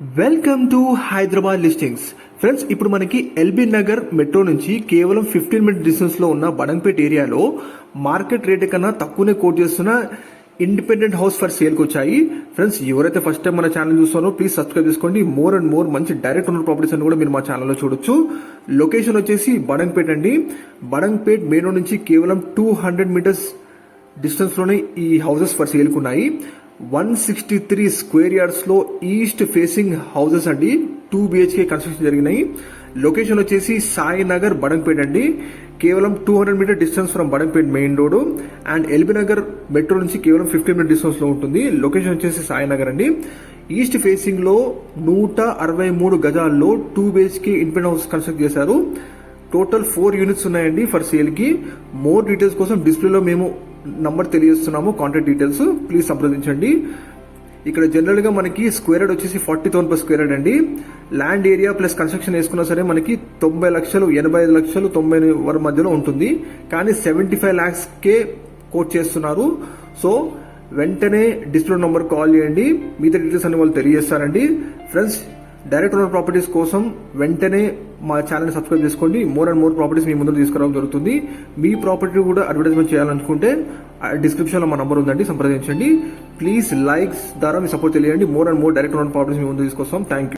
Welcome to Hyderabad listings friends ఇప్పుడు మనకి LB Nagar metro నుంచి కేవలం ఫిఫ్టీన్ మినిట్ డిస్టెన్స్లో ఉన్న బడంపేట్ ఏరియాలో మార్కెట్ రేట్ కన్నా తక్కువనే కోట్ చేస్తున్న ఇండిపెండెంట్ హౌస్ ఫర్ సేల్కి వచ్చాయి. ఫ్రెండ్స్ ఎవరైతే ఫస్ట్ టైం మన ఛానల్ చూస్తారో ప్లీజ్ సబ్స్క్రైబ్ చేసుకోండి. మోర్ అండ్ మోర్ మంచి డైరెక్ట్ ఓనర్ ప్రాపర్టీస్ అని కూడా మీరు మా ఛానల్లో చూడొచ్చు. లొకేషన్ వచ్చేసి బడంపేట్ అండి. బడంపేట్ మెయిన్ రోడ్ నుంచి కేవలం టూ హండ్రెడ్ మీటర్స్ డిస్టెన్స్లోనే ఈ హౌసెస్ ఫర్ సేల్కి ఉన్నాయి. వన్ సిక్స్టీ త్రీ స్క్వేర్ యార్డ్స్లో ఈస్ట్ ఫేసింగ్ హౌసెస్ అండి. టూ బిహెచ్కే కన్స్ట్రక్షన్ జరిగినాయి. లొకేషన్ వచ్చేసి సాయినగర్ బడంపేట బడంపేట్ అండి. కేవలం two hundred meter distance from Badampet main road. And LB Nagar metro నుంచి కేవలం ఫిఫ్టీన్ మినిట్ డిస్టెన్స్లో ఉంటుంది. లొకేషన్ వచ్చేసి సాయినగర్ అండి. ఈస్ట్ ఫేసింగ్లో నూట అరవై మూడు గజాల్లో two BHK independent house construct చేశారు. టోటల్ ఫోర్ యూనిట్స్ ఉన్నాయండి ఫర్ సేల్కి మోర్ డీటెయిల్స్ కోసం డిస్ప్లేలో మేము నంబర్ తెలియజేస్తున్నాము కాంటాక్ట్ డీటెయిల్స్ ప్లీజ్ సంప్రదించండి. ఇక్కడ జనరల్గా మనకి స్క్వేర్ యార్డ్ వచ్చేసి forty thousand per square yard అండి. ల్యాండ్ ఏరియా ప్లస్ కన్స్ట్రక్షన్ వేసుకున్నా సరే మనకి తొంభై లక్షలు ఎనభై ఐదు లక్షలు తొంభై వరకు మధ్యలో ఉంటుంది. కానీ సెవెంటీ ఫైవ్ ల్యాక్స్కే కోట్ చేస్తున్నారు. సో వెంటనే డిస్ప్లే నెంబర్ కాల్ చేయండి. మిగతా డీటెయిల్స్ అన్ని వాళ్ళు తెలియజేస్తారండి. ఫ్రెండ్స్ డైరెక్ట్ ఓనర్ ప్రాపర్టీస్ కోసం వెంటనే మా ఛానల్ సబ్స్క్రైబ్ చేసుకోండి. మోర్ అండ్ మోర్ ప్రాపర్టీస్ మీ ముందు తీసుకురావడం జరుగుతుంది. మీ ప్రాపర్టీ కూడా అడ్వర్టైజ్మెంట్ చేయాలనుకుంటే డిస్క్రిప్షన్లో మా నంబర్ ఉందండి. సంప్రదించండి. ప్లీజ్ లైక్స్ ద్వారా మీ support తెలియండి. More and more direct owner properties మీ ముందు తీసుకొస్తాం. Thank you